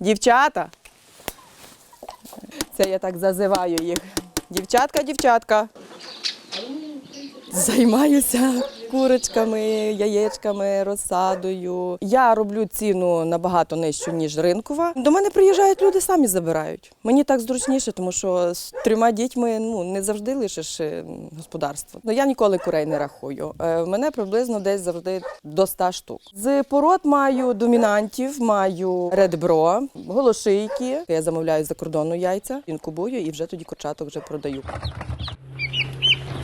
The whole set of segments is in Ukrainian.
Дівчата. Це я так зазиваю їх. Дівчатка, дівчатка. Займаюся курочками, яєчками, розсадою. Я роблю ціну набагато нижчу, ніж ринкова. До мене приїжджають люди, самі забирають. Мені так зручніше, тому що з трьома дітьми ну не завжди лишиш е, господарство. Ну я ніколи курей не рахую. Е, В мене приблизно десь завжди до 100 штук. З пород маю домінантів, маю редбро, голошийки. Я замовляю за кордону яйця, інкубую і вже тоді курчаток вже продаю.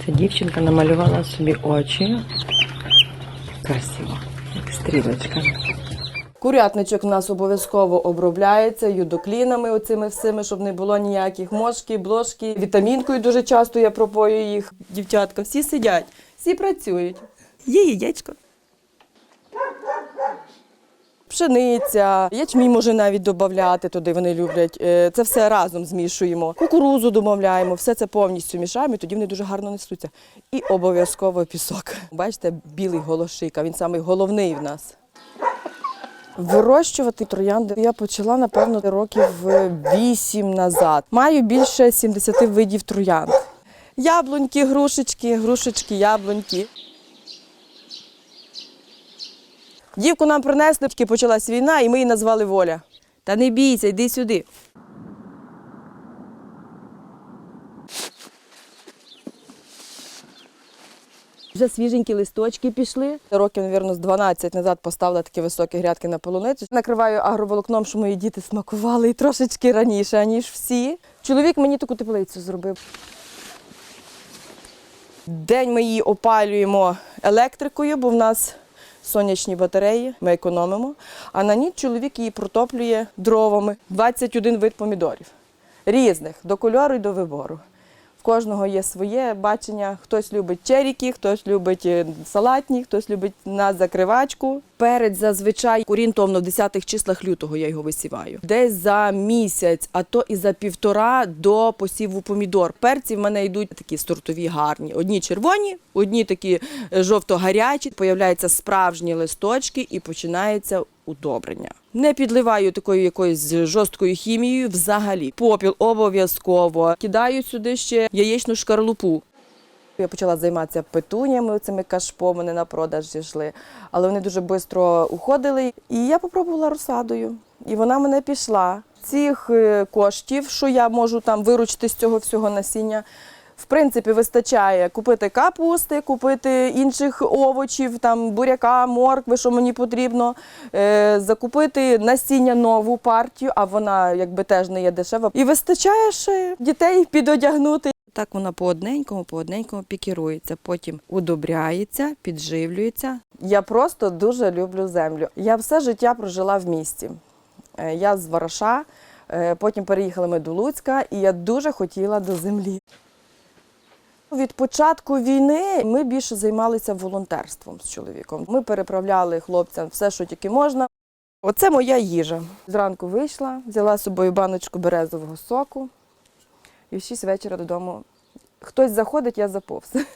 Ця дівчинка намалювала собі очі. Красиво, як стрілочка. Курятничок у нас обов'язково обробляється юдоклінами, оцими всіми, щоб не було ніяких мошки, блошки. Вітамінкою дуже часто я пропою їх. Дівчатка, всі сидять, всі працюють. Є яєчко. Пшениця, ячмінь може навіть додати туди, вони люблять. Е, Це все разом змішуємо. Кукурузу додаємо, все це повністю мішаємо, і тоді вони дуже гарно несуться. І обов'язково пісок. Бачите, білий голошика, він самий головний в нас. Вирощувати троянди я почала, напевно, років вісім назад. Маю більше 70 видів троянд. Яблуньки, грушечки, грушечки, яблуньки. Дівку нам принесли, почалась війна, і ми її назвали Воля. Та не бійся, йди сюди. Вже свіженькі листочки пішли. Років, мабуть, з 12 назад поставила такі високі грядки на полуницю. Накриваю агроволокном, щоб мої діти смакували і трошечки раніше, ніж всі. Чоловік мені таку теплицю зробив. День ми її опалюємо електрикою, бо в нас сонячні батареї, ми економимо. А на ніч чоловік її протоплює дровами. 21 вид помідорів. Різних, до кольору і до вибору. Кожного є своє бачення. Хтось любить черіки, хтось любить е, салатні, хтось любить на закривачку. Перець зазвичай орієнтовно в 10-х числах лютого я його висіваю. Десь за місяць, а то і за півтора до посіву помідор. Перці в мене йдуть такі сортові гарні. Одні червоні, одні такі е, жовто-гарячі. Появляються справжні листочки і починається удобрення. Не підливаю такою якоюсь жорсткою хімією взагалі. Попіл обов'язково. Кидаю сюди ще яєчну шкарлупу. Я почала займатися петунями, цими кашпом, вони на продаж йшли, але вони дуже швидко уходили. І я попробувала розсадою. І вона мене пішла. Цих е, коштів, що я можу там виручити з цього всього насіння, в принципі, вистачає купити капусти, купити інших овочів, там буряка, моркви, що мені потрібно, е, закупити насіння нову партію, а вона якби теж не є дешева. І вистачає ще дітей підодягнути. Так вона по одненькому, по одненькому пікірується, потім удобряється, підживлюється. Я просто дуже люблю землю. Я все життя прожила в місті. Е, Я з Вараша, е, потім переїхали ми до Луцька, і я дуже хотіла до землі. Від початку війни ми більше займалися волонтерством з чоловіком. Ми переправляли хлопцям все, що тільки можна. Оце моя їжа. Зранку вийшла, взяла з собою баночку березового соку і в 6 вечора додому. Хтось заходить, я заповз.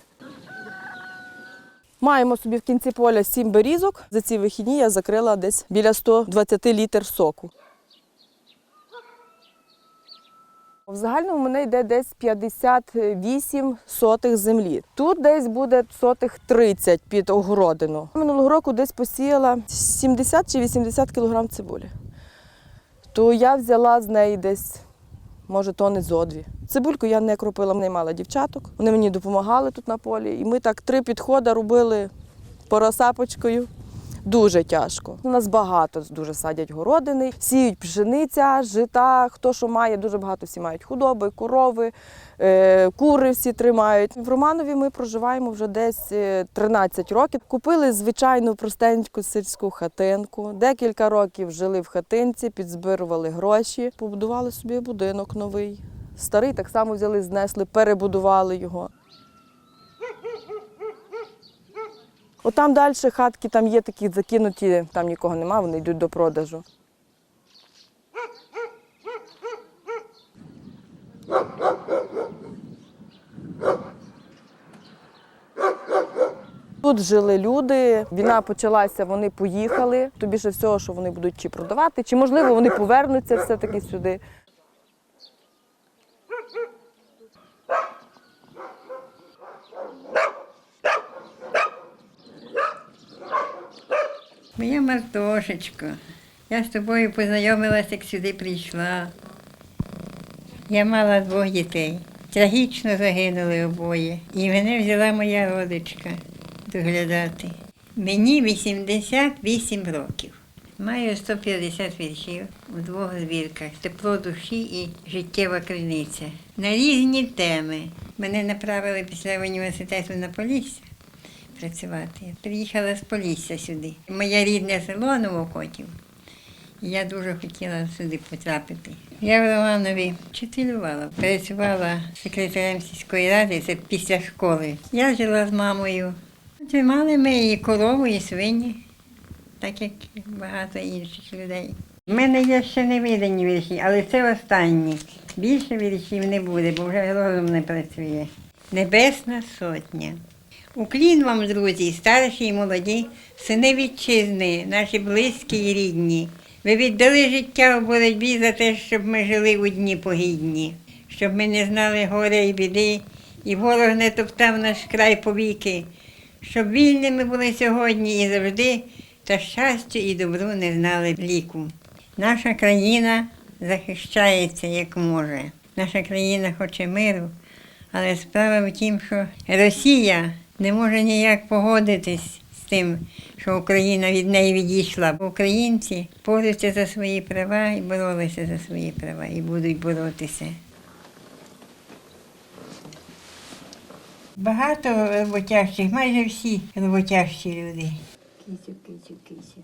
Маємо собі в кінці поля сім берізок. За ці вихідні я закрила десь біля 120 літр соку. В загальному в мене йде десь 58 сотих землі. Тут десь буде сотих 30 під огородину. Минулого року десь посіяла 70 чи 80 кілограм цибулі. То я взяла з неї десь, може, тони зо дві. Цибульку я не кропила, не мала дівчаток. Вони мені допомагали тут на полі. І ми так три підходи робили поросапочкою. Дуже тяжко. У нас багато дуже садять городини, сіють пшениця, жита, хто що має, дуже багато всі мають худоби, корови, е, кури всі тримають. В Романові ми проживаємо вже десь е, 13 років. Купили звичайну простеньку сільську хатинку. Декілька років жили в хатинці, підзбирували гроші, побудували собі будинок новий. Старий так само взяли, знесли, перебудували його. Отам далі хатки там є такі закинуті, там нікого нема, вони йдуть до продажу. Тут жили люди. Війна почалася, вони поїхали. То більше всього, що вони будуть чи продавати, чи можливо вони повернуться все-таки сюди. Моя Мартошечко, я з тобою познайомилася, як сюди прийшла. Я мала двох дітей. Трагічно загинули обоє. І мене взяла моя родичка доглядати. Мені 88 років. Маю 150 віршів у двох збірках Тепло душі і життєва криниця. На різні теми. Мене направили після університету на Полісся працювати. Я приїхала з Полісся сюди. Моє рідне село Новокотів. І Я дуже хотіла сюди потрапити. Я в Романові вчителювала, працювала секретарем сільської ради, це після школи. Я жила з мамою. Тримали ми і корову, і свині, так як багато інших людей. У мене є ще не видані вірші, але це останні. Більше віршів не буде, бо вже розум не працює. Небесна сотня. Уклін вам, друзі, старші і молоді, сини вітчизни, наші близькі і рідні. Ви віддали життя у боротьбі за те, щоб ми жили у дні погідні, щоб ми не знали горя і біди, і ворог не топтав наш край повіки, щоб вільними були сьогодні і завжди, та щастю і добру не знали ліку. Наша країна захищається як може. Наша країна хоче миру, але справа в тім, що Росія не може ніяк погодитись з тим, що Україна від неї відійшла. Українці борються за свої права і боролися за свої права, і будуть боротися. Багато роботящих, майже всі роботящі люди. Кисю, кисю, кисю.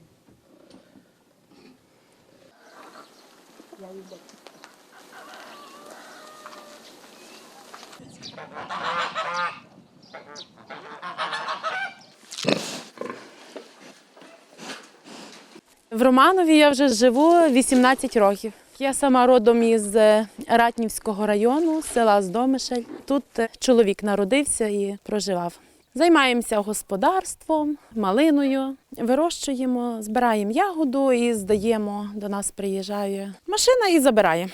В Романові я вже живу 18 років. Я сама родом із е, Ратнівського району, села Здомишель. Тут е, чоловік народився і проживав. Займаємося господарством, малиною, вирощуємо, збираємо ягоду і здаємо. До нас приїжджає машина і забирає.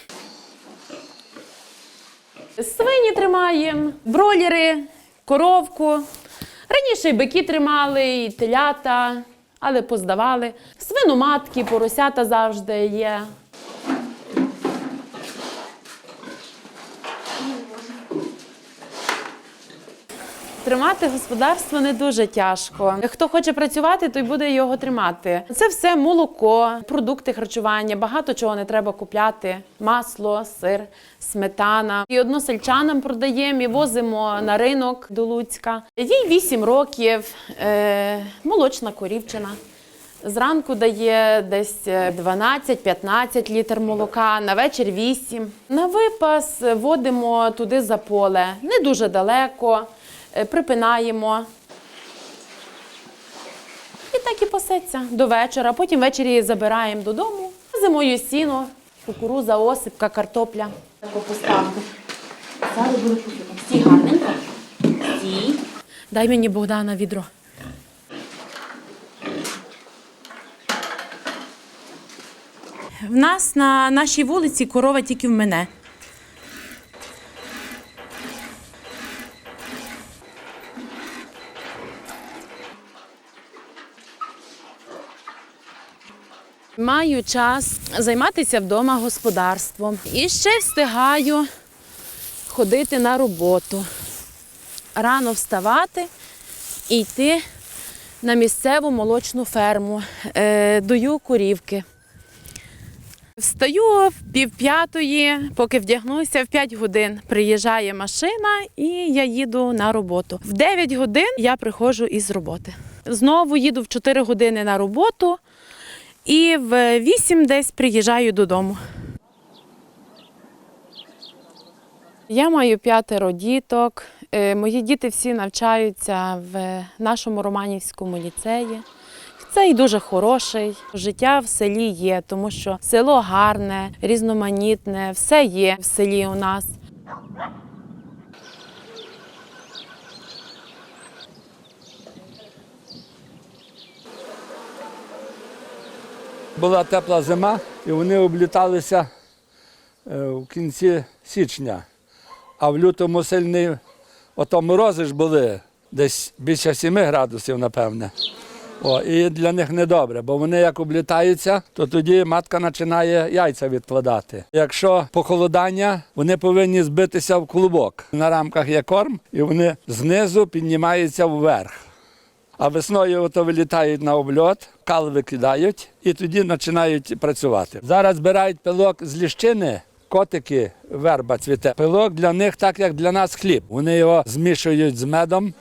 Свині тримаємо, бролери, коровку. Раніше й бики тримали, і телята, але поздавали. Свиноматки, поросята завжди є. Тримати господарство не дуже тяжко. Хто хоче працювати, той буде його тримати. Це все молоко, продукти харчування, багато чого не треба купляти: масло, сир, сметана. І односельчанам продаємо і возимо на ринок до Луцька. Їй 8 років, е, молочна корівчина. Зранку дає десь 12-15 літр молока, на вечір 8. На випас водимо туди за поле, не дуже далеко, е, припинаємо. І так і пасеться до вечора. Потім ввечері забираємо додому. Зимою сіно, кукуруза, осипка, картопля. Таку поставку. Зараз буду купити. Всі гарненько. Всі. Дай мені Богдана відро. В нас на нашій вулиці корова тільки в мене. Маю час займатися вдома господарством і ще встигаю ходити на роботу рано вставати і йти на місцеву молочну ферму, е, дою корівки. Встаю в пів п'ятої, поки вдягнуся, в 5 годин приїжджає машина і я їду на роботу. В 9 годин я приходжу із роботи. Знову їду в 4 години на роботу і в 8 десь приїжджаю додому. Я маю п'ятеро діток. Е, Мої діти всі навчаються в нашому Романівському ліцеї. Цей дуже хороший. Життя в селі є, тому що село гарне, різноманітне, все є в селі у нас. Була тепла зима, і вони обліталися е, в кінці січня. А в лютому сильні ото морози ж були, десь більше 7 градусів, напевне. О, і для них недобре, бо вони як облітаються, то тоді матка починає яйця відкладати. Якщо похолодання, вони повинні збитися в клубок. На рамках є корм, і вони знизу піднімаються вверх. А весною ото вилітають на обльот, кал викидають і тоді починають працювати. Зараз збирають пилок з ліщини. Котики, верба цвіте. Пилок для них так, як для нас хліб. Вони його змішують з медом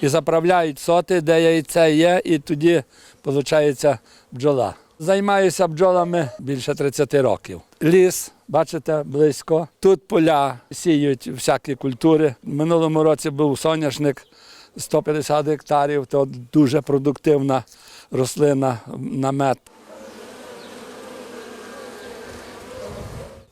і заправляють соти, де яйце є, і тоді виходить бджола. Займаюся бджолами більше 30 років. Ліс, бачите, близько. Тут поля сіють всякі культури. В минулому році був соняшник 150 гектарів, то дуже продуктивна рослина на мед.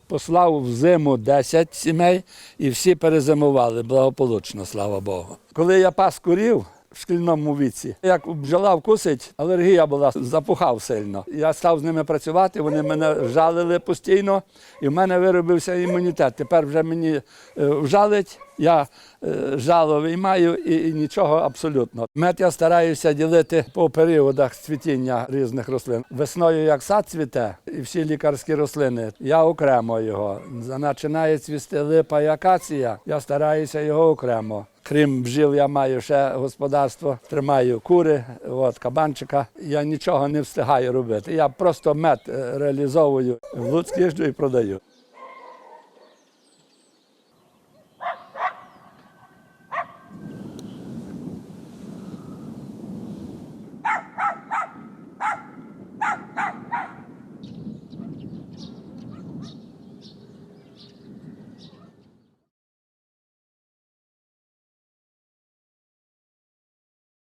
Послав в зиму 10 сімей і всі перезимували благополучно, слава Богу. Коли я пас курів в шкільному віці, як бджола вкусить, алергія була, запухав сильно. Я став з ними працювати, вони мене жалили постійно, і в мене виробився імунітет. Тепер вже мені е, вжалить, я е, жало виймаю і, і нічого абсолютно. Мед я стараюся ділити по періодах цвітіння різних рослин. Весною, як сад цвіте, і всі лікарські рослини, я окремо його. Починає цвісти липа і акація, я стараюся його окремо. Крім бджіл, я маю ще господарство, тримаю кури, от, кабанчика. Я нічого не встигаю робити. Я просто мед е, реалізовую в Луцьк їжджу і продаю.